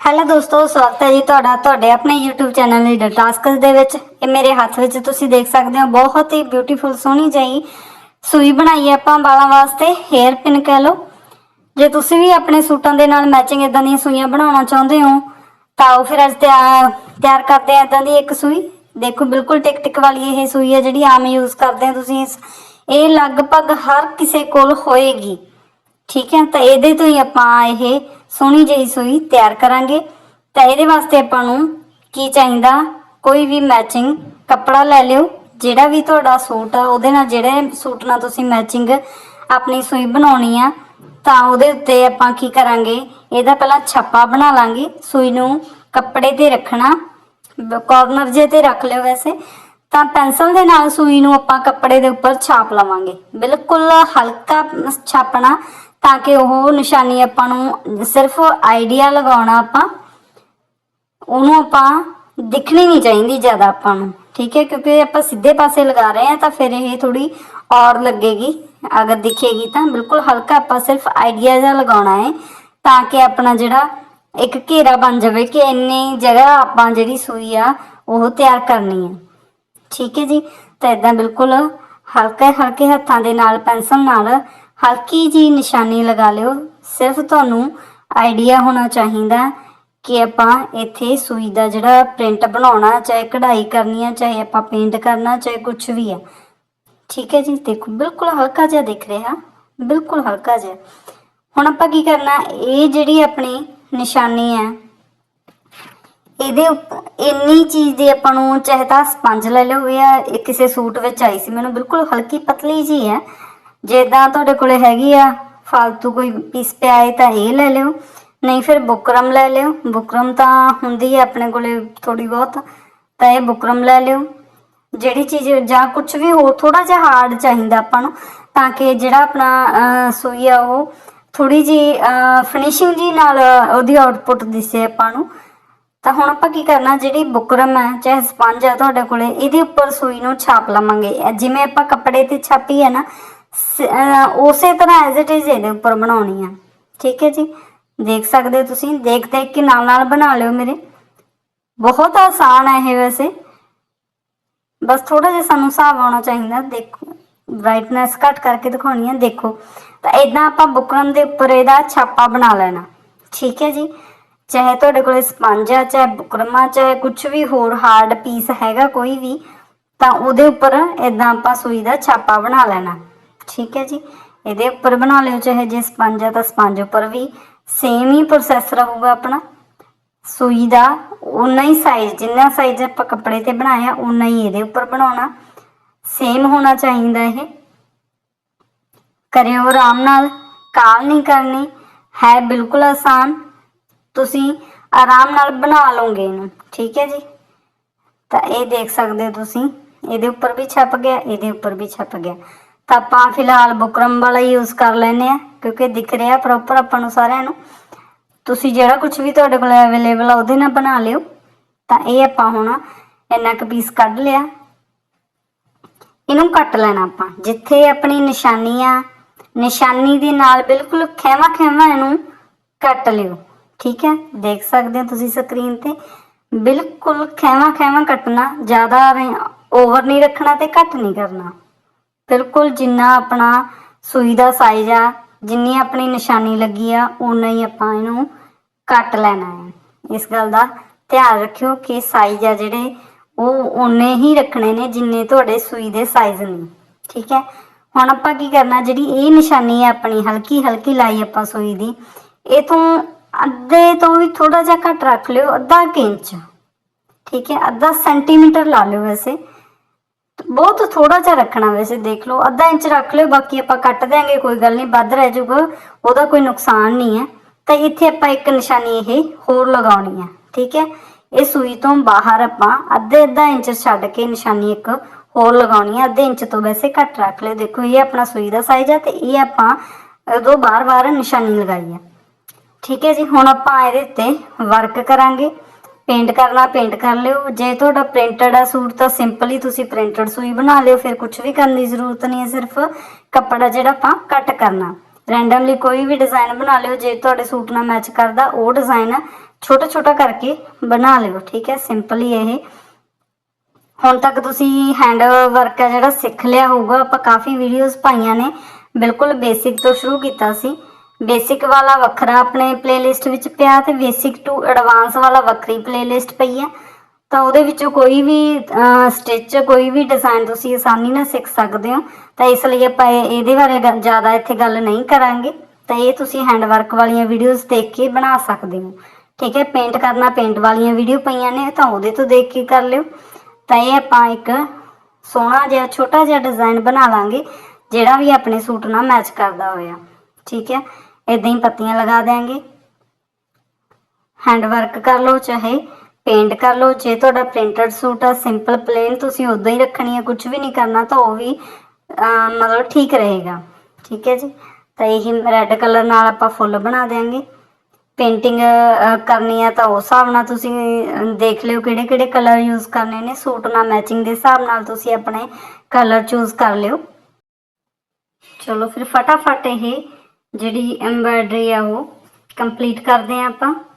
Hello ਦੋਸਤੋ, ਸਵਾਗਤ ਹੈ ਜੀ ਤੁਹਾਡਾ, ਤੁਹਾਡੇ ਆਪਣੇ YouTube ਚੈਨਲ ਲੀਡਰ ਟਾਸਕਸ ਦੇ ਵਿੱਚ। ਇਹ ਮੇਰੇ ਹੱਥ ਵਿੱਚ ਤੁਸੀਂ ਦੇਖ ਸਕਦੇ ਹੋ, ਬਹੁਤ ਹੀ ਬਿਊਟੀਫੁਲ ਸੋਹਣੀ ਜਿਹੀ ਸੂਈ ਬਣਾਈ ਹੈ ਆਪਾਂ ਵਾਲਾਂ ਵਾਸਤੇ ਹੇਅਰ ਪਿਨ ਕਹਿ ਲਓ। ਜੇ ਤੁਸੀਂ ਵੀ ਆਪਣੇ ਸੂਟਾਂ ਦੇ ਨਾਲ ਮੈਚਿੰਗ ਇਦਾਂ ਦੀਆਂ ਸੂਈਆਂ ਬਣਾਉਣਾ ਚਾਹੁੰਦੇ ਹੋ, ਤਾਂ ਉਹ ਫਿਰ ਅੱਜ ਤਿਆਰ ਤਿਆਰ ਕਰਦੇ ਆ ਇਦਾਂ ਦੀ ਇੱਕ ਸੂਈ। ਦੇਖੋ, ਬਿਲਕੁਲ ਟਿਕ ਟਿਕ ਵਾਲੀ ਇਹ ਸੂਈ ਹੈ ਜਿਹੜੀ ਆਮ ਯੂਜ਼ ਕਰਦੇ ਆ ਤੁਸੀਂ। ਇਹ ਲਗਭਗ ਹਰ ਕਿਸੇ ਕੋਲ ਹੋਏਗੀ। ਠੀਕ ਹੈ, ਤਾਂ ਇਹਦੇ ਤੋਂ ਹੀ ਆਪਾਂ ਇਹ ਸੋਹਣੀ ਜਿਹੀ ਸੂਈ ਤਿਆਰ ਕਰਾਂਗੇ। ਤਾਂ ਇਹਦੇ ਵਾਸਤੇ ਆਪਾਂ ਨੂੰ ਕੀ ਚਾਹੀਦਾ? ਕੋਈ ਵੀ ਮੈਚਿੰਗ ਕੱਪੜਾ ਲੈ ਲਿਓ, ਜਿਹੜਾ ਵੀ ਤੁਹਾਡਾ ਸੂਟ ਆ, ਉਹਦੇ ਨਾਲ ਜਿਹੜੇ ਸੂਟ ਨਾਲ ਤੁਸੀਂ ਮੈਚਿੰਗ ਆਪਣੀ ਸੂਈ ਬਣਾਉਣੀ ਆ, ਤਾਂ ਉਹਦੇ ਉੱਤੇ ਆਪਾਂ ਕੀ ਕਰਾਂਗੇ? ਇਹਦਾ ਪਹਿਲਾਂ ਛੱਪਾ ਬਣਾ ਲਾਂਗੇ, ਸੂਈ ਨੂੰ ਕੱਪੜੇ ਤੇ ਰੱਖਣਾ ਕਾਰਨਰ ਜੇ ਤੇ ਰੱਖ ਲਿਓ ਵੈਸੇ। ਤਾਂ ਪੈਨਸਲ ਦੇ ਨਾਲ ਸੂਈ ਨੂੰ ਆਪਾਂ ਕੱਪੜੇ ਦੇ ਉੱਪਰ ਛਾਪ ਲਵਾਂਗੇ। ਬਿਲਕੁਲ ਹਲਕਾ ਛਾਪਣਾ ਤਾਂ ਕਿ ਉਹ ਨਿਸ਼ਾਨੀ ਆਪਾਂ ਨੂੰ ਸਿਰਫ ਆਈਡੀਆ ਲਗਾਉਣਾ ਆਪਾਂ, ਉਹਨੂੰ ਆਪਾਂ ਦਿਖਣੀ ਨਹੀਂ ਚਾਹੀਦੀ ਜ਼ਿਆਦਾ ਆਪਾਂ ਨੂੰ, ਠੀਕ ਹੈ? ਕਿਉਂਕਿ ਆਪਾਂ ਸਿੱਧੇ ਪਾਸੇ ਲਗਾ ਰਹੇ ਹਾਂ ਤਾਂ ਫਿਰ ਇਹ ਥੋੜੀ ਔਰ ਲੱਗੇਗੀ, ਅਗਰ ਦਿਖੇਗੀ ਤਾਂ ਬਿਲਕੁਲ ਹਲਕਾ ਆਪਾਂ ਸਿਰਫ ਆਈਡੀਆ ਜਿਹਾ ਲਗਾਉਣਾ ਹੈ ਤਾਂ ਕਿ ਆਪਣਾ ਜਿਹੜਾ ਇੱਕ ਘੇਰਾ ਬਣ ਜਾਵੇ ਕਿ ਇੰਨੀ ਜਗ੍ਹਾ ਆਪਾਂ ਜਿਹੜੀ ਸੂਈ ਆ, ਉਹ ਤਿਆਰ ਕਰਨੀ ਹੈ। ਠੀਕ ਹੈ ਜੀ? ਤਾਂ ਇਦਾਂ ਬਿਲਕੁਲ ਹਲਕੇ ਹਲਕੇ ਹੱਥਾਂ ਦੇ ਨਾਲ, ਪੈਨਸਲ ਨਾਲ ਹਲਕੀ ਜੀ ਨਿਸ਼ਾਨੀ ਲਗਾ ਲਿਓ। ਸਿਰਫ ਤੁਹਾਨੂੰ ਆਈਡੀਆ ਹੋਣਾ ਚਾਹੀਦਾ ਕਿ ਆਪਾਂ ਇੱਥੇ ਸੂਈ ਦਾ ਜਿਹੜਾ ਪ੍ਰਿੰਟ ਬਣਾਉਣਾ, ਚਾਹੇ ਕਢਾਈ ਕਰਨੀ ਆ, ਚਾਹੇ ਆਪਾਂ ਪੇਂਟ ਕਰਨਾ, ਚਾਹੇ ਕੁਝ ਵੀ ਆ। ਠੀਕ ਹੈ ਜੀ? ਦੇਖੋ, ਬਿਲਕੁਲ ਹਲਕਾ ਜਿਹਾ ਦਿਖ ਰਿਹਾ। ਬਿਲਕੁਲ ਹਲਕਾ ਜਿਹਾ। ਹੁਣ ਆਪਾਂ ਕੀ ਕਰਨਾ, ਇਹ ਜਿਹੜੀ ਆਪਣੀ ਨਿਸ਼ਾਨੀ ਹੈ ਇਹਦੇ ਇੰਨੀ ਚੀਜ਼ ਦੀ ਆਪਾਂ ਨੂੰ ਚਾਹੇ ਤਾਂ ਸਪੰਜ ਲੈ ਲਓ ਜਾਂ ਕਿਸੇ ਸੂਟ ਵਿੱਚ ਆਈ ਸੀ। ਮੈਨੂੰ ਬਿਲਕੁਲ ਹਲਕੀ ਪਤਲੀ ਜੀ ਹੈ। ਜਿੱਦਾਂ ਤੁਹਾਡੇ ਕੋਲੇ ਹੈਗੀ ਆ ਫालतू ਕੋਈ ਪੀਸ ਪਿਆ ਹੈ ਤਾਂ ਇਹ ਲੈ ਲਿਓ। ਨਹੀਂ ਫਿਰ ਬੁਕਰਮ ਲੈ ਲਿਓ। ਬੁਕਰਮ ਤਾਂ ਹੁੰਦੀ ਹੈ ਆਪਣੇ ਕੋਲੇ ਥੋੜੀ ਬਹੁਤ, ਤਾਂ ਇਹ ਬੁਕਰਮ ਲੈ ਲਿਓ। ਜਿਹੜੀ ਚੀਜ਼ ਜਾਂ ਕੁਝ ਵੀ ਹੋਰ ਥੋੜਾ ਜਿਹਾ ਹਾਰਡ ਚਾਹੀਦਾ ਆਪਾਂ ਨੂੰ, ਤਾਂ ਕਿ ਜਿਹੜਾ ਆਪਣਾ ਸੂਈ ਆ ਉਹ ਥੋੜੀ ਜੀ ਫਿਨਿਸ਼ਿੰਗ ਜੀ ਨਾਲ ਉਹਦੀ ਆਉਟਪੁੱਟ ਦਿਸੇ ਆਪਾਂ ਨੂੰ। ਤਾਂ ਹੁਣ ਆਪਾਂ ਕੀ ਕਰਨਾ, ਜਿਹੜੀ ਬੁਕਰਮ ਹੈ ਚਾਹੇ ਸਪੰਜ ਹੈ ਤੁਹਾਡੇ ਕੋਲੇ, ਇਹਦੇ ਉੱਪਰ ਸੂਈ ਨੂੰ ਛਾਪ ਲਵਾਂਗੇ। ਜਿਵੇਂ ਆਪਾਂ ਕੱਪੜੇ ਤੇ ਛਾਪੀ ਹੈ ਨਾ ਉਸੇ ਤਰ੍ਹਾਂ ਐਜ਼ ਇਟ ਇਜ਼ ਇਹਦੇ ਉੱਪਰ ਬਣਾਉਣੀ ਆ। ਠੀਕ ਹੈ ਜੀ? ਦੇਖ ਸਕਦੇ ਹੋ ਤੁਸੀਂ, ਦੇਖ ਦੇਖ ਕੇ ਨਾਲ ਨਾਲ ਬਣਾ ਲਿਓ ਮੇਰੇ। ਬਹੁਤ ਆਸਾਨ ਹੈ ਇਹ ਵੈਸੇ। ਬਸ ਥੋੜਾ ਜਿਹਾ ਸਾਨੂੰ ਹਿਸਾਬ ਆਉਣਾ ਚਾਹੀਦਾ। ਦੇਖੋ ਬ੍ਰਾਈਟਨੈਸ ਘੱਟ ਕਰਕੇ ਦਿਖਾਉਣੀ ਹੈ ਦੇਖੋ, ਤਾਂ ਇਦਾਂ ਆਪਾਂ ਬੁਕਰਮ ਦੇ ਉੱਪਰ ਇਹਦਾ ਛਾਪਾ ਬਣਾ ਲੈਣਾ। ਠੀਕ ਹੈ ਜੀ? ਚਾਹੇ ਤੁਹਾਡੇ ਕੋਲੇ ਸਪੰਜ ਆ, ਚਾਹੇ ਬੁਕਰਮ ਆ, ਚਾਹੇ ਕੁਝ ਵੀ ਹੋਰ ਹਾਰਡ ਪੀਸ ਹੈਗਾ ਕੋਈ ਵੀ, ਤਾਂ ਉਹਦੇ ਉੱਪਰ ਇਦਾਂ ਆਪਾਂ ਸੂਈ ਦਾ ਛਾਪਾ ਬਣਾ ਲੈਣਾ। ਠੀਕ ਹੈ ਜੀ। ਇਹਦੇ ਉੱਪਰ ਬਣਾ ਲਿਓ, ਚਾਹੇ ਜੇ ਸਪੰਜ ਹੈ ਤਾਂ ਸਪੰਜ ਉੱਪਰ ਵੀ। ਸੇਮ ਹੀ ਪ੍ਰੋਸੈਸ ਰਹੂਗਾ ਆਪਣਾ। ਸੂਈ ਦਾ ਉਨਾ ਹੀ ਸਾਈਜ਼ ਜਿੰਨਾ ਸਾਈਜ਼ ਆਪਾਂ ਕੱਪੜੇ ਤੇ ਬਣਾਇਆ ਉਨਾ ਹੀ ਇਹਦੇ ਉੱਪਰ ਬਣਾਉਣਾ। ਸੇਮ ਹੋਣਾ ਚਾਹੀਦਾ ਇਹ। ਕਰਿਓ ਆਰਾਮ ਨਾਲ। ਕਾਲ ਨਹੀਂ ਕਰਨੀ। ਹੈ ਬਿਲਕੁਲ ਆਸਾਨ। ਤੁਸੀਂ ਆਰਾਮ ਨਾਲ ਬਣਾ ਲਓਗੇ ਇਹਨੂੰ। ਠੀਕ ਹੈ ਜੀ। ਤਾਂ ਇਹ ਦੇਖ ਸਕਦੇ ਹੋ ਤੁਸੀਂ। ਇਹਦੇ ਉੱਪਰ ਵੀ ਛਪ ਗਿਆ, ਇਹਦੇ ਉੱਪਰ ਵੀ ਛਪ ਗਿਆ। ਤਾਂ ਆਪਾਂ ਫਿਲਹਾਲ ਬੁਕਰਮ ਵਾਲਾ ਯੂਜ਼ ਕਰ ਲੈਨੇ ਆ ਕਿਉਂਕਿ ਦਿਖ ਰਿਹਾ ਪ੍ਰੋਪਰ ਆਪਾਂ ਨੂੰ ਸਾਰਿਆਂ ਨੂੰ। ਤੁਸੀਂ ਜਿਹੜਾ ਕੁਝ ਵੀ ਤੁਹਾਡੇ ਕੋਲ ਅਵੇਲੇਬਲ ਆ, ਉਹਦੇ ਨਾਲ ਬਣਾ ਲਿਓ। ਤਾਂ ਇਹ ਆਪਾਂ ਹੁਣ ਇੰਨਾ ਕੁ ਪੀਸ ਕੱਢ ਲਿਆ। ਇਹਨੂੰ ਕੱਟ ਲੈਣਾ ਆਪਾਂ। ਜਿੱਥੇ ਆਪਣੀ ਨਿਸ਼ਾਨੀ ਆ, ਨਿਸ਼ਾਨੀ ਦੇ ਨਾਲ ਬਿਲਕੁਲ ਖੈਮਾ ਖੈਮਾ ਇਹਨੂੰ ਕੱਟ ਲਿਓ। ਠੀਕ ਹੈ? ਦੇਖ ਸਕਦੇ ਹੋ ਤੁਸੀਂ ਸਕਰੀਨ ਤੇ। ਬਿਲਕੁਲ ਖੈਮਾ ਖੈਮਾ ਕੱਟਣਾ, ਜ਼ਿਆਦਾ ਓਵਰ ਨਹੀਂ ਰੱਖਣਾ ਤੇ ਘੱਟ ਨਹੀਂ ਕਰਨਾ। ਬਿਲਕੁਲ ਜਿੰਨਾ ਆਪਣਾ ਸੂਈ ਦਾ ਸਾਈਜ਼ ਆ, ਜਿੰਨੀ ਆਪਣੀ ਨਿਸ਼ਾਨੀ ਲੱਗੀ ਆ ਉਨਾ ਹੀ ਆਪਾਂ ਇਹਨੂੰ ਕੱਟ ਲੈਣਾ ਹੈ। ਇਸ ਗੱਲ ਦਾ ਧਿਆਨ ਰੱਖਿਓ ਕਿ ਸਾਈਜ਼ ਆ ਜਿਹੜੇ, ਉਹ ਉਨੇ ਹੀ ਰੱਖਣੇ ਨੇ ਜਿੰਨੇ ਤੁਹਾਡੇ ਸੂਈ ਦੇ ਸਾਈਜ਼ ਨੇ। ਠੀਕ ਹੈ? ਹੁਣ ਆਪਾਂ ਕੀ ਕਰਨਾ, ਜਿਹੜੀ ਇਹ ਨਿਸ਼ਾਨੀ ਹੈ ਆਪਣੀ ਹਲਕੀ ਹਲਕੀ ਲਾਈ ਆਪਾਂ ਸੂਈ ਦੀ, ਇਹ ਤੋਂ ਅੱਧੇ ਤੋਂ ਵੀ ਥੋੜਾ ਜਿਹਾ ਘੱਟ ਰੱਖ ਲਿਓ, ਅੱਧਾ ਕੁ ਇੰਚ। ਠੀਕ ਹੈ? ਅੱਧਾ ਸੈਂਟੀਮੀਟਰ ਲਾ ਲਿਓ ਵੈਸੇ। ਬਹੁਤ ਥੋੜਾ ਜਿਹਾ ਰੱਖਣਾ ਵੈਸੇ ਦੇਖ ਲਓ। ਅੱਧਾ ਇੰਚ ਰੱਖ ਲਿਓ, ਬਾਕੀ ਆਪਾਂ ਕੱਟ ਦਿਆਂਗੇ, ਕੋਈ ਗੱਲ ਨਹੀਂ, ਵੱਧ ਰਹਿ ਜਾਊਗਾ। ਉਹਦਾ ਕੋਈ ਨੁਕਸਾਨ ਨਹੀਂ ਹੈ। ਤਾਂ ਇੱਥੇ ਆਪਾਂ ਇੱਕ ਨਿਸ਼ਾਨੀ ਇਹ ਹੋਰ ਲਗਾਉਣੀ ਹੈ, ਠੀਕ ਹੈ? ਇਹ ਸੂਈ ਤੋਂ ਬਾਹਰ ਆਪਾਂ ਅੱਧੇ ਅੱਧਾ ਇੰਚ ਛੱਡ ਕੇ ਨਿਸ਼ਾਨੀ ਇੱਕ ਹੋਰ ਲਗਾਉਣੀ ਹੈ। ਅੱਧੇ ਇੰਚ ਤੋਂ ਵੈਸੇ ਘੱਟ ਰੱਖ ਲਿਓ। ਦੇਖੋ, ਇਹ ਆਪਣਾ ਸੂਈ ਦਾ ਸਾਈਜ਼ ਹੈ ਤੇ ਇਹ ਆਪਾਂ ਉਦੋਂ ਬਾਰ-ਬਾਰ ਨਿਸ਼ਾਨੀ ਲਗਾਈ ਹੈ। ਠੀਕ ਹੈ ਜੀ, ਹੁਣ ਆਪਾਂ ਇਹਦੇ ਉੱਤੇ ਵਰਕ ਕਰਾਂਗੇ। ਪੇਂਟ ਕਰਨਾ, ਪੇਂਟ ਕਰ ਲਿਓ। ਜੇ ਤੁਹਾਡਾ ਪ੍ਰਿੰਟਡ ਆ ਸੂਟ ਤਾਂ ਸਿੰਪਲੀ ਤੁਸੀਂ ਪ੍ਰਿੰਟਡ ਸੂਈ ਬਣਾ ਲਿਓ, ਫਿਰ ਕੁਝ ਵੀ ਕਰਨ ਦੀ ਜ਼ਰੂਰਤ ਨਹੀਂ ਹੈ, ਸਿਰਫ ਕੱਪੜਾ ਜਿਹੜਾ ਆਪਾਂ ਕੱਟ ਕਰਨਾ। ਰੈਂਡਮਲੀ ਕੋਈ ਵੀ ਡਿਜ਼ਾਈਨ ਬਣਾ ਲਿਓ, ਜੇ ਤੁਹਾਡੇ ਸੂਟ ਨਾਲ ਮੈਚ ਕਰਦਾ, ਉਹ ਡਿਜ਼ਾਈਨ ਛੋਟਾ ਛੋਟਾ ਕਰਕੇ ਬਣਾ ਲਿਓ, ਠੀਕ ਹੈ? ਸਿੰਪਲੀ ਇਹ। ਹੁਣ ਤੱਕ ਤੁਸੀਂ ਹੈਂਡ ਵਰਕ ਹੈ ਜਿਹੜਾ ਸਿੱਖ ਲਿਆ ਹੋਊਗਾ, ਆਪਾਂ ਕਾਫੀ ਵੀਡੀਓਜ਼ ਪਾਈਆਂ ਨੇ। ਬਿਲਕੁਲ ਬੇਸਿਕ ਤੋਂ ਸ਼ੁਰੂ ਕੀਤਾ ਸੀ। ਬੇਸਿਕ ਵਾਲਾ ਵੱਖਰਾ ਆਪਣੇ ਪਲੇਲਿਸਟ ਵਿੱਚ ਪਿਆ ਤੇ ਬੇਸਿਕ ਟੂ ਐਡਵਾਂਸ ਵਾਲਾ ਵੱਖਰੀ ਪਲੇਲਿਸਟ ਪਈ ਹੈ। ਤਾਂ ਉਹਦੇ ਵਿੱਚੋਂ ਕੋਈ ਵੀ ਸਟਿਚ ਕੋਈ ਵੀ ਡਿਜ਼ਾਈਨ ਤੁਸੀਂ ਆਸਾਨੀ ਨਾਲ ਸਿੱਖ ਸਕਦੇ ਹੋ। ਤਾਂ ਇਸ ਲਈ ਆਪਾਂ ਇਹਦੇ ਬਾਰੇ ਜ਼ਿਆਦਾ ਇੱਥੇ ਗੱਲ ਨਹੀਂ ਕਰਾਂਗੇ। ਤਾਂ ਇਹ ਤੁਸੀਂ ਹੈਂਡ ਵਰਕ ਵਾਲੀਆਂ ਵੀਡੀਓਜ਼ ਦੇਖ ਕੇ ਬਣਾ ਸਕਦੇ ਹੋ। ਠੀਕ ਹੈ ਪੇਂਟ ਕਰਨਾ ਪੇਂਟ ਵਾਲੀਆਂ ਵੀਡੀਓ ਪਈਆਂ ਨੇ, ਤਾਂ ਉਹਦੇ ਤੋਂ ਦੇਖ ਕੇ ਕਰ ਲਿਓ। ਤਾਂ ਇਹ ਆਪਾਂ ਇੱਕ ਸੋਹਣਾ ਜਿਹਾ, ਛੋਟਾ ਜਿਹਾ ਡਿਜ਼ਾਈਨ ਬਣਾ ਲਾਂਗੇ, ਜਿਹੜਾ ਵੀ ਆਪਣੇ ਸੂਟ ਨਾਲ ਮੈਚ ਕਰਦਾ ਹੋਇਆ। ਠੀਕ ਹੈ ਇਦਾਂ ਹੀ ਪੱਤੀਆਂ ਲਗਾ ਦੇਾਂਗੇ ਹੈਂਡ ਵਰਕ ਕਰ ਲਓ, ਚਾਹੇ ਪੇਂਟ ਕਰ ਲਓ, ਜੇ ਤੁਹਾਡਾ ਪ੍ਰਿੰਟਡ ਸੂਟ ਆ ਸਿੰਪਲ ਪਲੇਨ ਤੁਸੀਂ ਉਦਾਂ ਹੀ ਰੱਖਣੀ ਹੈ ਕੁਝ ਵੀ ਨਹੀਂ ਕਰਨਾ, ਤਾਂ ਉਹ ਵੀ ਮਤਲਬ ਠੀਕ ਰਹੇਗਾ। ਠੀਕ ਹੈ ਜੀ? ਤਾਂ ਇਹੀ ਰੈੱਡ ਕਲਰ ਨਾਲ ਆਪਾਂ ਫੁੱਲ ਬਣਾ ਦੇਾਂਗੇ ਪੇਂਟਿੰਗ ਕਰਨੀ ਹੈ ਤਾਂ ਉਸ ਹਿਸਾਬ ਨਾਲ ਤੁਸੀਂ ਦੇਖ ਲਿਓ ਕਿਹੜੇ ਕਿਹੜੇ ਕਲਰ ਯੂਜ਼ ਕਰਨੇ ਨੇ। ਸੂਟ ਨਾਲ ਮੈਚਿੰਗ ਦੇ ਹਿਸਾਬ ਨਾਲ ਤੁਸੀਂ ਆਪਣੇ ਕਲਰ ਚੂਜ਼ ਕਰ ਲਿਓ। ਚਲੋ ਫਿਰ ਫਟਾਫਟ ਇਹ ਜਿਹੜੀ ਐਮਬਰਾਇਡਰੀ ਆ ਉਹ ਕੰਪਲੀਟ ਕਰਦੇ ਆ ਆਪਾਂ।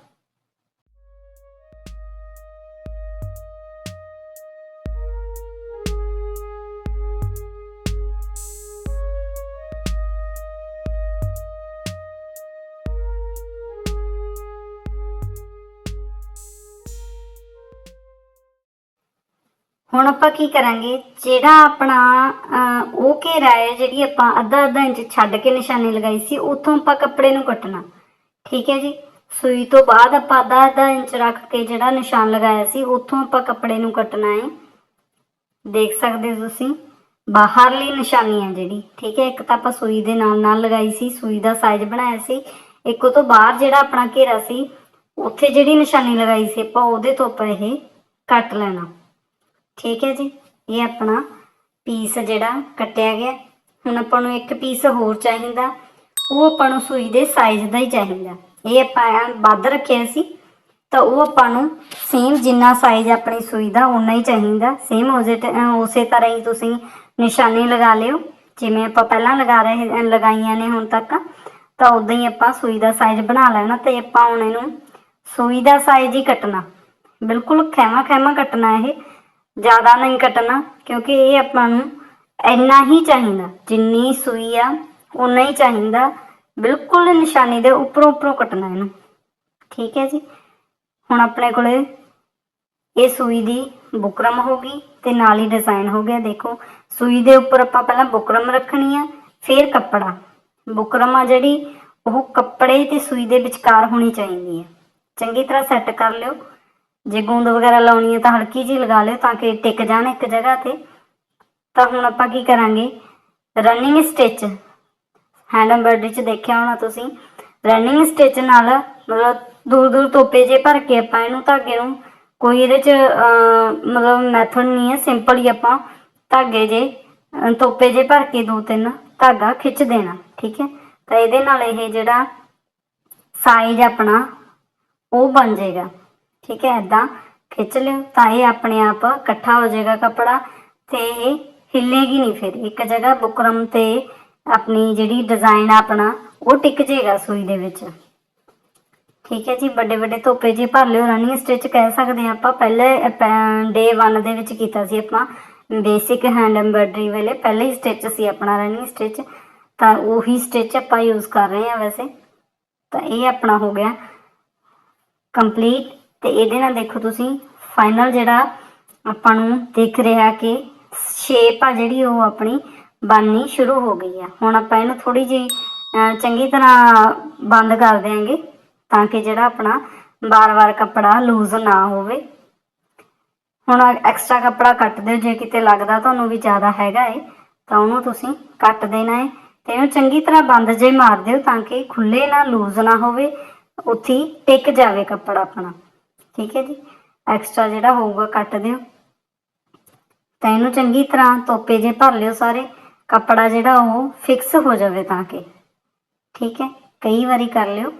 ਹੁਣ ਆਪਾਂ ਕੀ ਕਰਾਂਗੇ? ਜਿਹੜਾ ਆਪਣਾ ਉਹ ਘੇਰਾ ਹੈ ਜਿਹੜੀ ਆਪਾਂ ਅੱਧਾ ਅੱਧਾ ਇੰਚ ਛੱਡ ਕੇ ਨਿਸ਼ਾਨੀ ਲਗਾਈ ਸੀ, ਉੱਥੋਂ ਆਪਾਂ ਕੱਪੜੇ ਨੂੰ ਕੱਟਣਾ। ਠੀਕ ਹੈ ਜੀ? ਸੂਈ ਤੋਂ ਬਾਅਦ ਆਪਾਂ ਅੱਧਾ ਅੱਧਾ ਇੰਚ ਰੱਖ ਕੇ ਜਿਹੜਾ ਨਿਸ਼ਾਨ ਲਗਾਇਆ ਸੀ, ਉੱਥੋਂ ਆਪਾਂ ਕੱਪੜੇ ਨੂੰ ਕੱਟਣਾ ਹੈ। ਦੇਖ ਸਕਦੇ ਹੋ ਤੁਸੀਂ, ਬਾਹਰਲੀ ਨਿਸ਼ਾਨੀ ਹੈ ਜਿਹੜੀ। ਠੀਕ ਹੈ, ਇੱਕ ਤਾਂ ਆਪਾਂ ਸੂਈ ਦੇ ਨਾਲ ਨਾਲ ਲਗਾਈ ਸੀ, ਸੂਈ ਦਾ ਸਾਈਜ਼ ਬਣਾਇਆ ਸੀ। ਇੱਕ ਉਹ ਤੋਂ ਬਾਹਰ ਜਿਹੜਾ ਆਪਣਾ ਘੇਰਾ ਸੀ, ਉੱਥੇ ਜਿਹੜੀ ਨਿਸ਼ਾਨੀ ਲਗਾਈ ਸੀ, ਆਪਾਂ ਉਹਦੇ ਤੋਂ ਆਪਾਂ ਇਹ ਕੱਟ ਲੈਣਾ। ਠੀਕ ਹੈ ਜੀ, ਇਹ ਆਪਣਾ ਪੀਸ ਜਿਹੜਾ ਕੱਟਿਆ ਗਿਆ। ਹੁਣ ਆਪਾਂ ਨੂੰ ਇੱਕ ਪੀਸ ਹੋਰ ਚਾਹੀਦਾ, ਉਹ ਆਪਾਂ ਨੂੰ ਸੂਈ ਦੇ ਸਾਈਜ਼ ਦਾ ਹੀ ਚਾਹੀਦਾ। ਇਹ ਆਪਾਂ ਵੱਧ ਰੱਖਿਆ ਸੀ, ਤਾਂ ਉਹ ਆਪਾਂ ਨੂੰ ਸੇਮ ਜਿੰਨਾ ਸਾਈਜ਼ ਆਪਣੀ ਸੂਈ ਦਾ ਉਨਾ ਹੀ ਚਾਹੀਦਾ। ਸੇਮ ਉਸੇ ਟ- ਅਹ ਉਸੇ ਤਰ੍ਹਾਂ ਹੀ ਤੁਸੀਂ ਨਿਸ਼ਾਨੀ ਲਗਾ ਲਿਓ। ਜਿਵੇਂ ਆਪਾਂ ਪਹਿਲਾਂ ਲਗਾ ਰਹੇ, ਲਗਾਈਆਂ ਨੇ ਹੁਣ ਤੱਕ, ਤਾਂ ਉਦਾਂ ਹੀ ਆਪਾਂ ਸੂਈ ਦਾ ਸਾਈਜ਼ ਬਣਾ ਲੈਣਾ ਤੇ ਆਪਾਂ ਹੁਣ ਇਹਨੂੰ ਸੂਈ ਦਾ ਸਾਈਜ਼ ਹੀ ਕੱਟਣਾ। ਬਿਲਕੁਲ ਖੈਮਾ ਖੈਮਾ ਕੱਟਣਾ ਇਹ। ਜ਼ਿਆਦਾ ਨਹੀਂ ਕੱਟਣਾ, ਕਿਉਂਕਿ ਇਹ ਆਪਾਂ ਨੂੰ ਇੰਨਾ ਹੀ ਚਾਹੀਦਾ, ਜਿੰਨੀ ਸੂਈ ਆ ਉਨਾ ਹੀ ਚਾਹੀਦਾ। ਬਿਲਕੁਲ ਨਿਸ਼ਾਨੀ ਦੇ ਉੱਪਰੋਂ ਉੱਪਰੋਂ ਕੱਟਣਾ ਇਹਨੂੰ। ਠੀਕ ਹੈ ਜੀ? ਹੁਣ ਆਪਣੇ ਕੋਲੇ ਇਹ ਸੂਈ ਦੀ ਬੁਕਰਮ ਹੋ ਗਈ ਤੇ ਨਾਲ ਹੀ ਡਿਜ਼ਾਈਨ ਹੋ ਗਿਆ। ਦੇਖੋ, ਸੂਈ ਦੇ ਉੱਪਰ ਆਪਾਂ ਪਹਿਲਾਂ ਬੁਕਰਮ ਰੱਖਣੀ ਆ, ਫਿਰ ਕੱਪੜਾ। ਬੁਕਰਮ ਆ ਜਿਹੜੀ, ਉਹ ਕੱਪੜੇ ਤੇ ਸੂਈ ਦੇ ਵਿਚਕਾਰ ਹੋਣੀ ਚਾਹੀਦੀ ਹੈ। ਚੰਗੀ ਤਰ੍ਹਾਂ ਸੈੱਟ ਕਰ ਲਿਓ। ਜੇ ਗੂੰਦ ਵਗੈਰਾ ਲਾਉਣੀ ਹੈ ਤਾਂ ਹਲਕੀ ਜਿਹੀ ਲਗਾ ਲਿਓ ਤਾਂ ਕਿ ਟਿਕ ਜਾਣ ਇੱਕ ਜਗ੍ਹਾ ਤੇ। ਤਾਂ ਹੁਣ ਆਪਾਂ ਕੀ ਕਰਾਂਗੇ? ਰਨਿੰਗ ਸਟਿਚ ਹੈਂਡ ਐਮਬਰਾਇਡਰੀ ਚ ਦੇਖਿਆ ਹੋਣਾ ਤੁਸੀਂ। ਰਨਿੰਗ ਸਟਿਚ ਨਾਲ ਮਤਲਬ ਦੂਰ ਦੂਰ ਤੋਪੇ ਜੇ ਭਰ ਕੇ ਆਪਾਂ ਇਹਨੂੰ ਧਾਗੇ ਨੂੰ ਕੋਈ ਇਹਦੇ ਚ ਅਹ, ਮਤਲਬ ਮੈਥਡ ਨਹੀਂ ਹੈ ਸਿੰਪਲ ਹੀ ਆਪਾਂ ਧਾਗੇ ਜੇ ਤੋਪੇ ਜੇ ਭਰ ਕੇ ਦੋ ਤਿੰਨ ਧਾਗਾ ਖਿੱਚ ਦੇਣਾ ਠੀਕ ਹੈ? ਤਾਂ ਇਹਦੇ ਨਾਲ ਇਹ ਜਿਹੜਾ ਸਾਈਜ਼ ਆਪਣਾ ਉਹ ਬਣ ਜਾਏਗਾ। ਠੀਕ ਹੈ ਇਦਾਂ ਖਿੱਚ ਲਿਓ, ਤਾਂ ਇਹ ਆਪਣੇ ਆਪ ਇਕੱਠਾ ਹੋ ਜਾਏਗਾ ਕੱਪੜਾ ਤੇ ਇਹ ਹਿੱਲੇਗੀ ਨਹੀਂ ਫਿਰ। ਇੱਕ ਜਗ੍ਹਾ ਬੁਕਰਮ ਤੇ ਆਪਣੀ ਜਿਹੜੀ ਡਿਜ਼ਾਈਨ ਆਪਣਾ, ਉਹ ਟਿਕ ਜਾਏਗਾ ਸੂਈ ਦੇ ਵਿੱਚ। ਠੀਕ ਹੈ ਜੀ, ਵੱਡੇ ਵੱਡੇ ਧੋਪੇ ਜੀ ਭਰ ਲਿਓ ਰਨਿੰਗ ਸਟਿਚ ਕਹਿ ਸਕਦੇ ਹਾਂ ਆਪਾਂ। ਪਹਿਲੇ ਡੇ 1 ਦੇ ਵਿੱਚ ਕੀਤਾ ਸੀ ਆਪਾਂ। ਬੇਸਿਕ ਹੈਂਡ ਐਮਬਰਾਇਡਰੀ ਵੇਲੇ ਪਹਿਲੇ ਹੀ ਸਟਿਚ ਸੀ ਆਪਣਾ ਰਨਿੰਗ ਸਟਿਚ ਤਾਂ ਉਹੀ ਸਟਿਚ ਆਪਾਂ ਯੂਜ਼ ਕਰ ਰਹੇ ਹਾਂ ਵੈਸੇ। ਤਾਂ ਇਹ ਆਪਣਾ ਹੋ ਗਿਆ ਕੰਪਲੀਟ ਤੇ ਇਹਦੇ ਨਾਲ ਦੇਖੋ ਤੁਸੀਂ ਫਾਈਨਲ ਜਿਹੜਾ ਆਪਾਂ ਨੂੰ ਦਿਖ ਰਿਹਾ ਕਿ ਸ਼ੇਪ ਆ ਜਿਹੜੀ ਉਹ ਆਪਣੀ ਬਣਨੀ ਸ਼ੁਰੂ ਹੋ ਗਈ ਆ। ਹੁਣ ਆਪਾਂ ਇਹਨੂੰ ਥੋੜੀ ਜਿਹੀ ਚੰਗੀ ਤਰ੍ਹਾਂ ਬੰਦ ਕਰ ਦਿਆਂਗੇ ਤਾਂ ਕਿ ਜਿਹੜਾ ਆਪਣਾ ਬਾਰ-ਬਾਰ ਕੱਪੜਾ ਲੂਜ਼ ਨਾ ਹੋਵੇ। ਹੁਣ ਐਕਸਟਰਾ ਕੱਪੜਾ ਕੱਟ ਦਿਓ, ਜੇ ਕਿਤੇ ਲੱਗਦਾ ਤੁਹਾਨੂੰ ਵੀ ਜ਼ਿਆਦਾ ਹੈਗਾ ਏ, ਤਾਂ ਉਹਨੂੰ ਤੁਸੀਂ ਕੱਟ ਦੇਣਾ ਏ। ਤੇ ਇਹਨੂੰ ਚੰਗੀ ਤਰ੍ਹਾਂ ਬੰਦ ਜੇ ਮਾਰ ਦਿਓ ਤਾਂ ਕਿ ਖੁੱਲੇ ਨਾ ਲੂਜ਼ ਨਾ ਹੋਵੇ, ਉੱਥੇ ਹੀ ਟਿਕ ਜਾਵੇ ਕੱਪੜਾ ਆਪਣਾ। ਠੀਕ ਹੈ ਜੀ? ਐਕਸਟਰਾ ਜਿਹੜਾ ਹੋਊਗਾ ਕੱਟ ਦਿਓ। ਤਾਂ ਇਹਨੂੰ ਚੰਗੀ ਤਰ੍ਹਾਂ ਤੋਪੇ ਜੇ ਭਰ ਲਿਓ ਸਾਰੇ। ਕੱਪੜਾ ਜਿਹੜਾ ਉਹ ਫਿਕਸ ਹੋ ਜਾਵੇ ਤਾਂ ਕਿ। ਠੀਕ ਹੈ? ਕਈ ਵਾਰੀ ਕਰ ਲਿਓ।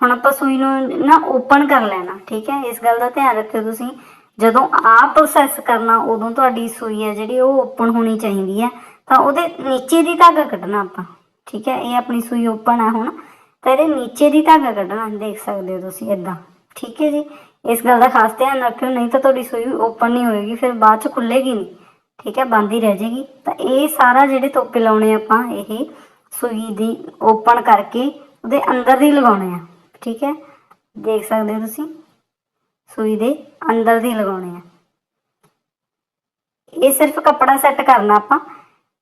ਹੁਣ ਆਪਾਂ ਸੂਈ ਨੂੰ ਨਾ ਓਪਨ ਕਰ ਲੈਣਾ, ਠੀਕ ਹੈ? ਇਸ ਗੱਲ ਦਾ ਧਿਆਨ ਰੱਖਿਓ ਤੁਸੀਂ। ਜਦੋਂ ਆਹ ਪ੍ਰੋਸੈਸ ਕਰਨਾ, ਉਦੋਂ ਤੁਹਾਡੀ ਸੂਈ ਹੈ ਜਿਹੜੀ ਉਹ ਓਪਨ ਹੋਣੀ ਚਾਹੀਦੀ ਹੈ। ਤਾਂ ਉਹਦੇ ਨੀਚੇ ਦੀ ਧਾਗਾ ਕੱਢਣਾ ਆਪਾਂ। ਠੀਕ ਹੈ? ਇਹ ਆਪਣੀ ਸੂਈ ਓਪਨ ਹੈ ਹੁਣ। ਤਾਂ ਇਹਦੇ ਨੀਚੇ ਦੀ ਧਾਗਾ ਕੱਢਣਾ, ਦੇਖ ਸਕਦੇ ਹੋ ਤੁਸੀਂ ਇਦਾਂ। ਠੀਕ ਹੈ ਜੀ। ਇਸ ਗੱਲ ਦਾ ਖਾਸ ਧਿਆਨ ਰੱਖਿਓ, ਨਹੀਂ ਤਾਂ ਤੁਹਾਡੀ ਸੂਈ ਓਪਨ ਨਹੀਂ ਹੋਏਗੀ, ਫਿਰ ਬਾਅਦ ਚ ਖੁੱਲੇਗੀ ਨਹੀਂ। ਠੀਕ ਹੈ, ਬੰਦ ਹੀ ਰਹਿ ਜਾਏਗੀ ਤਾਂ ਇਹ ਸਾਰਾ ਜਿਹੜੇ ਤੋਪੇ ਲਾਉਣੇ ਆਪਾਂ, ਇਹ ਸੂਈ ਦੀ ਓਪਨ ਕਰਕੇ ਉਹਦੇ ਅੰਦਰ ਦੀ ਲਗਾਉਣੇ ਆ। ਠੀਕ ਹੈ, ਦੇਖ ਸਕਦੇ ਹੋ ਤੁਸੀਂ? ਸੂਈ ਦੇ ਅੰਦਰ ਦੀ ਲਗਾਉਣੇ ਆ। ਇਹ ਸਿਰਫ ਕੱਪੜਾ ਸੈੱਟ ਕਰਨਾ ਆਪਾਂ।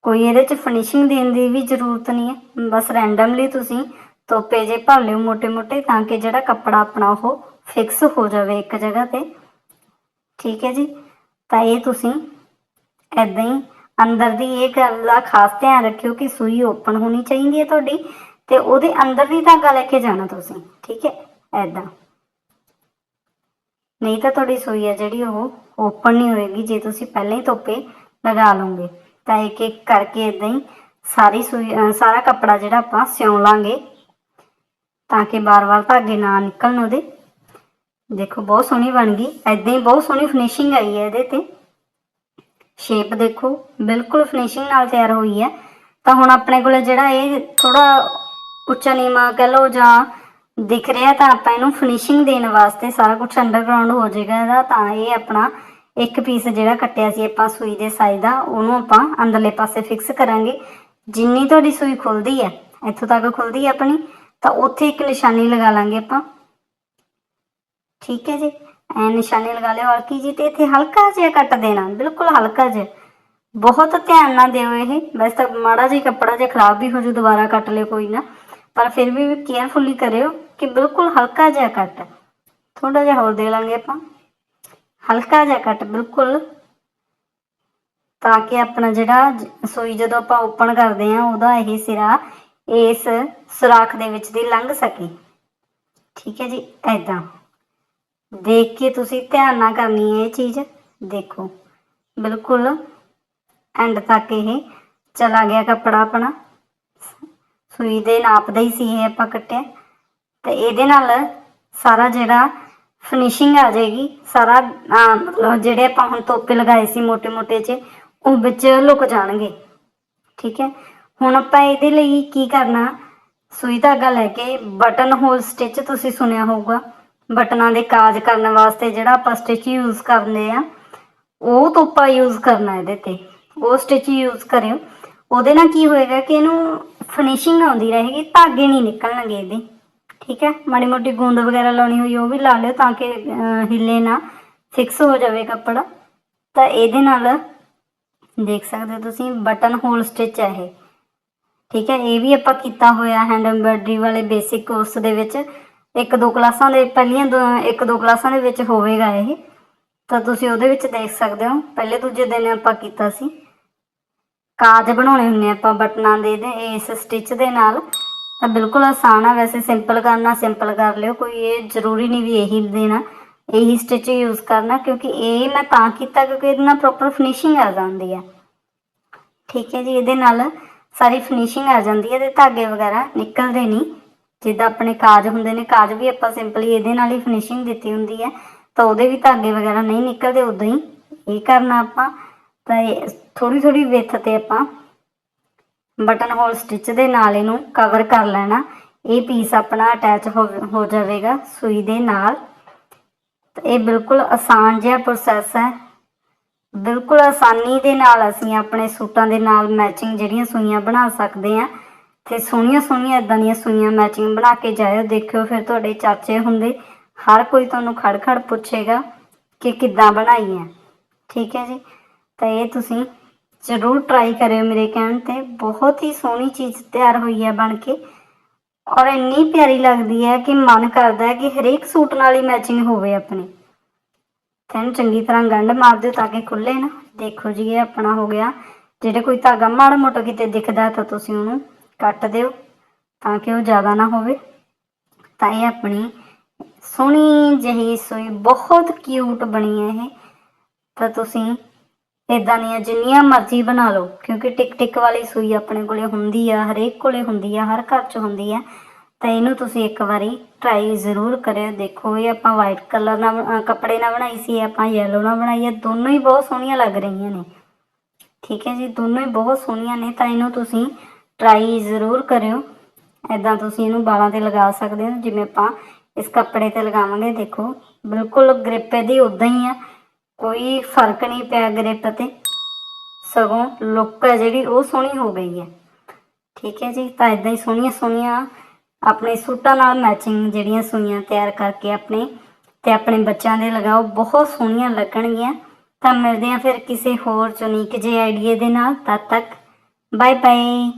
ਕੋਈ ਇਹਦੇ ਚ ਫਿਨਿਸ਼ਿੰਗ ਦੇਣ ਦੀ ਵੀ ਜ਼ਰੂਰਤ ਨਹੀਂ ਹੈ। ਬਸ ਰੈਂਡਮਲੀ ਤੁਸੀਂ ਤੋਪੇ ਜੇ ਭਾਲਿਓ ਮੋਟੇ ਮੋਟੇ ਤਾਂ ਕਿ ਜਿਹੜਾ ਕੱਪੜਾ ਆਪਣਾ ਉਹ ਫਿਕਸ ਹੋ ਜਾਵੇ ਇੱਕ ਜਗ੍ਹਾ ਤੇ। ਠੀਕ ਹੈ ਜੀ? ਤਾਂ ਇਹ ਤੁਸੀਂ ਐਦਾਂ ਹੀ ਅੰਦਰ ਦੀ ਇਹ ਗੱਲ ਦਾ ਖਾਸ ਧਿਆਨ ਰੱਖਿਓ ਕਿ ਸੂਈ ਓਪਨ ਹੋਣੀ ਚਾਹੀਦੀ ਹੈ ਤੁਹਾਡੀ ਤੇ ਉਹਦੇ ਅੰਦਰ ਦੀ ਧਾਗਾ ਲੈ ਕੇ ਜਾਣਾ ਤੁਸੀਂ। ਠੀਕ ਹੈ? ਐਦਾਂ ਨਹੀਂ ਤਾਂ ਤੁਹਾਡੀ ਸੂਈ ਹੈ ਜਿਹੜੀ ਉਹ ਓਪਨ ਨਹੀਂ ਹੋਏਗੀ, ਜੇ ਤੁਸੀਂ ਪਹਿਲਾਂ ਹੀ ਤੋਪੇ ਲਗਾ ਲਓਗੇ। ਤਾਂ ਇੱਕ ਇੱਕ ਕਰਕੇ ਇਦਾਂ ਹੀ ਸਾਰੀ ਸੂਈ ਸਾਰਾ ਕੱਪੜਾ ਜਿਹੜਾ ਆਪਾਂ ਸਿਉਂ ਲਾਂਗੇ ਤਾਂ ਕਿ ਬਾਰ-ਬਾਰ ਧਾਗੇ ਨਾ ਨਿਕਲਣ ਉਹਦੇ। ਦੇਖੋ, ਬਹੁਤ ਸੋਹਣੀ ਬਣ ਗਈ। ਐਦਾਂ ਹੀ ਬਹੁਤ ਸੋਹਣੀ ਫਿਨਿਸ਼ਿੰਗ ਆਈ ਹੈ ਇਹਦੇ ਤੇ। ਸ਼ੇਪ ਦੇਖੋ, ਬਿਲਕੁਲ ਫਿਨਿਸ਼ਿੰਗ ਨਾਲ ਤਿਆਰ ਹੋਈ ਹੈ। ਤਾਂ ਹੁਣ ਆਪਣੇ ਕੋਲ ਜਿਹੜਾ ਇਹ ਥੋੜਾ ਉੱਚਾ ਨੀਮਾ ਕਹ ਲਓ ਜਾਂ ਦਿਖ ਰਿਹਾ, ਤਾਂ ਆਪਾਂ ਇਹਨੂੰ ਫਿਨਿਸ਼ਿੰਗ ਦੇਣ ਵਾਸਤੇ ਸਾਰਾ ਕੁਝ ਅੰਡਰਗਰਾਉਂਡ ਹੋ ਜਾਏਗਾ ਇਹਦਾ। ਤਾਂ ਇਹ ਆਪਣਾ ਇੱਕ ਪੀਸ ਜਿਹੜਾ ਕੱਟਿਆ ਸੀ ਆਪਾਂ ਸੂਈ ਦੇ ਸਾਈਜ਼ ਦਾ, ਉਹਨੂੰ ਆਪਾਂ ਅੰਦਰਲੇ ਪਾਸੇ ਫਿਕਸ ਕਰਾਂਗੇ। ਜਿੰਨੀ ਤੁਹਾਡੀ ਸੂਈ ਖੁੱਲਦੀ ਹੈ, ਇੱਥੋਂ ਤੱਕ ਖੁੱਲਦੀ ਹੈ ਆਪਣੀ, ਤਾਂ ਉੱਥੇ ਇੱਕ ਨਿਸ਼ਾਨੀ ਲਗਾ ਲਾਂਗੇ ਆਪਾਂ। ਠੀਕ ਹੈ ਜੀ। ਐ ਨਿਸ਼ਾਨੀ ਲਗਾ ਲਿਓ ਹਲਕੀ ਜੀ ਤੇ ਇੱਥੇ ਹਲਕਾ ਜਿਹਾ ਕੱਟ ਦੇਣਾ, ਬਿਲਕੁਲ ਹਲਕਾ ਜਿਹਾ। ਬਹੁਤ ਧਿਆਨ ਨਾਲ ਦਿਓ ਇਹ। ਵੈਸੇ ਤਾਂ ਮਾੜਾ ਜਿਹਾ ਕੱਪੜਾ ਜਿਹਾ ਖਰਾਬ ਵੀ ਹੋ ਜੂ ਦੁਬਾਰਾ ਕੱਟ ਲਿਓ ਕੋਈ ਨਾ। ਪਰ ਫਿਰ ਵੀ ਕੇਅਰਫੁਲੀ ਕਰਿਓ ਕਿ ਬਿਲਕੁਲ ਹਲਕਾ ਜਿਹਾ ਕੱਟ। ਥੋੜਾ ਜਿਹਾ ਹੋਰ ਦੇ ਲਾਂਗੇ ਆਪਾਂ। ਹਲਕਾ ਜਿਹਾ ਕੱਟ, ਬਿਲਕੁਲ। ਤਾਂ ਕਿ ਆਪਣਾ ਜਿਹੜਾ ਜ- ਸੂਈ ਜਦੋਂ ਆਪਾਂ ਓਪਨ ਕਰਦੇ ਆ ਉਹਦਾ ਇਹ ਸਿਰਾ ਇਸ ਸੁਰਾਖ ਦੇ ਵਿੱਚ ਦੀ ਲੰਘ ਸਕੇ। ਠੀਕ ਹੈ ਜੀ ਐਦਾਂ ਦੇਖ ਕੇ ਤੁਸੀਂ ਧਿਆਨ ਨਾਲ ਕਰਨੀ ਹੈ ਇਹ ਚੀਜ਼। ਦੇਖੋ, ਬਿਲਕੁਲ ਐਂਡ ਤੱਕ ਇਹ ਚਲਾ ਗਿਆ ਕੱਪੜਾ ਆਪਣਾ। ਸੂਈ ਦੇ ਨਾਪ ਦਾ ਹੀ ਸੀ ਇਹ ਆਪਾਂ ਕੱਟਿਆ। ਤੇ ਇਹਦੇ ਨਾਲ ਸਾਰਾ ਜਿਹੜਾ ਫਿਨਿਸ਼ਿੰਗ ਆ ਜਾਏਗੀ, ਸਾਰਾ ਮਤਲਬ ਜਿਹੜੇ ਆਪਾਂ ਹੁਣ ਤੋਪੇ ਲਗਾਏ ਸੀ ਮੋਟੇ ਮੋਟੇ ਚ, ਉਹ ਵਿੱਚ ਲੁਕ ਜਾਣਗੇ। ਠੀਕ ਹੈ? ਹੁਣ ਆਪਾਂ ਇਹਦੇ ਲਈ ਕੀ ਕਰਨਾ? ਸੂਈ ਧਾਗਾ ਲੈ ਕੇ ਬਟਨ ਹੋਲ ਸਟਿਚ ਤੁਸੀਂ ਸੁਣਿਆ ਹੋਊਗਾ। ਬਟਨਾਂ ਦੇ ਕਾਜ ਕਰਨ ਵਾਸਤੇ ਜਿਹੜਾ ਆਪਾਂ ਸਟਿਚ ਯੂਜ਼ ਕਰਦੇ ਆ ਉਹ ਤੋਪਾ ਯੂਜ਼ ਕਰਨਾ ਇਹਦੇ ਤੇ। ਉਹ ਸਟਿਚ ਯੂਜ਼ ਕਰਿਓ। ਉਹਦੇ ਨਾਲ ਕੀ ਹੋਏਗਾ ਕਿ ਇਹਨੂੰ ਫਿਨਿਸ਼ਿੰਗ ਆਉਂਦੀ ਰਹੇਗੀ ਧਾਗੇ ਨਹੀਂ ਨਿਕਲਣਗੇ ਇਹਦੇ। ਠੀਕ ਹੈ? ਮਾੜੀ ਮੋਟੀ ਗੂੰਦ ਵਗੈਰਾ ਲਾਉਣੀ ਹੋਈ ਉਹ ਵੀ ਲਾ ਲਿਓ ਤਾਂ ਕਿ ਅਹ, ਹਿੱਲੇ ਨਾ ਫਿਕਸ ਹੋ ਜਾਵੇ ਕੱਪੜਾ। ਤਾਂ ਇਹਦੇ ਨਾਲ ਦੇਖ ਸਕਦੇ ਹੋ ਤੁਸੀਂ ਬਟਨ ਹੋਲ ਸਟਿਚ ਹੈ ਇਹ। ਠੀਕ ਹੈ? ਇਹ ਵੀ ਆਪਾਂ ਕੀਤਾ ਹੋਇਆ ਹੈਂਡ ਐਮਬ੍ਰੋਇਡਰੀ ਵਾਲੇ ਬੇਸਿਕ ਕੋਰਸ ਦੇ ਵਿੱਚ। ਇੱਕ ਦੋ ਕਲਾਸਾਂ ਦੇ ਪਹਿਲੀਆਂ ਦੋ ਇੱਕ ਦੋ ਕਲਾਸਾਂ ਦੇ ਵਿੱਚ ਹੋਵੇਗਾ ਇਹ। ਤਾਂ ਤੁਸੀਂ ਉਹਦੇ ਵਿੱਚ ਦੇਖ ਸਕਦੇ ਹੋ। ਪਹਿਲੇ ਦੂਜੇ ਦਿਨ ਆਪਾਂ ਕੀਤਾ ਸੀ। ਕਾਜ ਬਣਾਉਣੇ ਹੁੰਨੇ ਆਪਾਂ ਬਟਨਾਂ ਦੇ ਇਸ ਸਟਿਚ ਦੇ ਨਾਲ। ਤਾਂ ਬਿਲਕੁਲ ਆਸਾਨ ਆ। ਵੈਸੇ ਸਿੰਪਲ ਕਰਨਾ ਸਿੰਪਲ ਕਰ ਲਿਓ। ਕੋਈ ਇਹ ਜ਼ਰੂਰੀ ਨਹੀਂ ਵੀ ਇਹੀ ਦੇਣਾ, ਇਹੀ ਸਟਿਚ ਯੂਜ਼ ਕਰਨਾ, ਕਿਉਂਕਿ ਇਹ ਮੈਂ ਤਾਂ ਕੀਤਾ ਕਿਉਂਕਿ ਇਹਦੇ ਨਾਲ ਪ੍ਰੋਪਰ ਫਿਨਿਸ਼ਿੰਗ ਆ ਜਾਂਦੀ ਹੈ ਠੀਕ ਹੈ ਜੀ, ਇਹਦੇ ਨਾਲ ਸਾਰੀ ਫਿਨਿਸ਼ਿੰਗ ਆ ਜਾਂਦੀ ਹੈ ਤੇ ਧਾਗੇ ਵਗੈਰਾ ਨਿਕਲਦੇ ਨਹੀਂ। ਜਿੱਦਾਂ ਆਪਣੇ ਕਾਜ ਹੁੰਦੇ ਨੇ, ਕਾਜ ਵੀ ਆਪਾਂ ਸਿੰਪਲੀ ਇਹਦੇ ਨਾਲ ਹੀ ਫਿਨਿਸ਼ਿੰਗ ਦਿੱਤੀ ਹੁੰਦੀ ਹੈ। ਤਾਂ ਉਹਦੇ ਵੀ ਧਾਗੇ ਵਗੈਰਾ ਨਹੀਂ ਨਿਕਲਦੇ, ਉਦੋਂ ਹੀ ਇਹ ਕਰਨਾ ਆਪਾਂ। ਤਾਂ ਥੋੜੀ ਥੋੜੀ ਵਿੱਥ ਤੇ ਆਪਾਂ ਬਟਨ ਹੋਲ ਸਟਿਚ ਦੇ ਨਾਲ ਇਹਨੂੰ ਕਵਰ ਕਰ ਲੈਣਾ। ਇਹ ਪੀਸ ਆਪਣਾ ਅਟੈਚ ਹੋ ਹੋ ਜਾਵੇਗਾ ਸੂਈ ਦੇ ਨਾਲ। ਇਹ ਬਿਲਕੁਲ ਆਸਾਨ ਜਿਹਾ ਪ੍ਰੋਸੈਸ ਹੈ। ਬਿਲਕੁਲ ਆਸਾਨੀ ਦੇ ਨਾਲ ਅਸੀਂ ਆਪਣੇ ਸੂਟਾਂ ਦੇ ਨਾਲ ਮੈਚਿੰਗ ਜਿਹੜੀਆਂ ਸੂਈਆਂ ਬਣਾ ਸਕਦੇ ਆ ਤੇ ਸੋਹਣੀਆਂ ਸੋਹਣੀਆਂ ਇਦਾਂ ਦੀਆਂ ਸੂਈਆਂ ਮੈਚਿੰਗ ਬਣਾ ਕੇ ਜਾਇਓ, ਦੇਖਿਓ ਫਿਰ ਤੁਹਾਡੇ ਚਾਚੇ ਹੁੰਦੇ, ਹਰ ਕੋਈ ਤੁਹਾਨੂੰ ਖੜ ਖੜ ਪੁੱਛੇਗਾ ਕਿ ਕਿੱਦਾਂ ਬਣਾਈ ਹੈ। ਠੀਕ ਹੈ ਜੀ? ਤਾਂ ਇਹ ਤੁਸੀਂ ਜ਼ਰੂਰ ਟਰਾਈ ਕਰਿਓ ਮੇਰੇ ਕਹਿਣ ਤੇ। ਬਹੁਤ ਹੀ ਸੋਹਣੀ ਚੀਜ਼ ਤਿਆਰ ਹੋਈ ਹੈ ਬਣ ਕੇ। ਔਰ ਇੰਨੀ ਪਿਆਰੀ ਲੱਗਦੀ ਹੈ ਕਿ ਮਨ ਕਰਦਾ ਹੈ ਕਿ ਹਰੇਕ ਸੂਟ ਨਾਲ ਹੀ ਮੈਚਿੰਗ ਹੋਵੇ ਆਪਣੀ। ਤੇ ਚੰਗੀ ਤਰ੍ਹਾਂ ਗੰਢ ਮਾਰ ਦਿਓ ਤਾਂ ਕਿ ਖੁੱਲੇ ਨਾ। ਦੇਖੋ ਜੀ, ਇਹ ਆਪਣਾ ਹੋ ਗਿਆ। ਜਿਹੜੇ ਕੋਈ ਧਾਗਾ ਮਾੜਾ ਮੋਟਾ ਕਿਤੇ ਦਿਖਦਾ ਤਾਂ ਤੁਸੀਂ ਉਹਨੂੰ ਕੱਟ ਦਿਓ ਤਾਂ ਕਿ ਉਹ ਜ਼ਿਆਦਾ ਨਾ ਹੋਵੇ। ਤਾਂ ਇਹ ਆਪਣੀ ਸੋਹਣੀ ਜਿਹੀ ਸੂਈ ਬਹੁਤ ਕਿਊਟ ਬਣੀ ਹੈ ਇਹ। ਤਾਂ ਤੁਸੀਂ ਇਦਾਂ ਦੀਆਂ ਜਿੰਨੀਆਂ ਮਰਜ਼ੀ ਬਣਾ ਲਓ, ਕਿਉਂਕਿ ਟਿਕ ਟਿਕ ਵਾਲੀ ਸੂਈ ਆਪਣੇ ਕੋਲੇ ਹੁੰਦੀ ਆ, ਹਰੇਕ ਕੋਲੇ ਹੁੰਦੀ ਆ, ਹਰ ਘਰ 'ਚ ਹੁੰਦੀ ਆ। ਤਾਂ ਇਹਨੂੰ ਤੁਸੀਂ ਇੱਕ ਵਾਰੀ ਟਰਾਈ ਜ਼ਰੂਰ ਕਰਿਓ। ਦੇਖੋ, ਇਹ ਆਪਾਂ ਵਾਈਟ ਕਲਰ ਨਾਲ ਕੱਪੜੇ ਨਾਲ ਬਣਾਈ ਸੀ, ਆਪਾਂ ਯੈਲੋ ਨਾਲ ਬਣਾਈ ਹੈ ਦੋਨੋਂ ਹੀ ਬਹੁਤ ਸੋਹਣੀਆਂ ਲੱਗ ਰਹੀਆਂ ਨੇ। ਠੀਕ ਹੈ ਜੀ, ਦੋਨੋਂ ਹੀ ਬਹੁਤ ਸੋਹਣੀਆਂ ਨੇ। ਤਾਂ ਇਹਨੂੰ ਤੁਸੀਂ ਟਰਾਈ ਜ਼ਰੂਰ ਕਰਿਓ। ਐਦਾਂ ਤੁਸੀਂ ਇਹਨੂੰ ਬਾਲਾਂ ਤੇ ਲਗਾ ਸਕਦੇ ਹੋ। ਜਿਵੇਂ ਆਪਾਂ ਇਸ ਕੱਪੜੇ ਤੇ ਲਗਾਵਾਂਗੇ, ਦੇਖੋ, ਬਿਲਕੁਲ ਗ੍ਰਿਪ ਇਹਦੀ ਉਦਾਂ ਹੀ ਆ। ਕੋਈ ਫ਼ਰਕ ਨਹੀਂ ਪਿਆ ਗ੍ਰਿਪ ਤੇ। ਸਗੋਂ ਲੁੱਕ ਹੈ ਜਿਹੜੀ, ਉਹ ਸੋਹਣੀ ਹੋ ਗਈ ਹੈ ਠੀਕ ਹੈ ਜੀ? ਤਾਂ ਇਦਾਂ ਹੀ ਸੋਹਣੀਆਂ ਸੋਹਣੀਆਂ ਆਪਣੇ ਸੂਟਾਂ ਨਾਲ ਮੈਚਿੰਗ ਜਿਹੜੀਆਂ ਸੂਈਆਂ ਤਿਆਰ ਕਰਕੇ ਆਪਣੇ ਤੇ ਆਪਣੇ ਬੱਚਿਆਂ ਦੇ ਲਗਾਓ। ਬਹੁਤ ਸੋਹਣੀਆਂ ਲੱਗਣਗੀਆਂ। ਤਾਂ ਮਿਲਦੇ ਆ ਫਿਰ ਕਿਸੇ ਹੋਰ ਯੂਨੀਕ ਜਿਹੇ ਆਈਡੀਏ ਦੇ ਨਾਲ। ਤਦ ਤੱਕ ਬਾਏ ਬਾਏ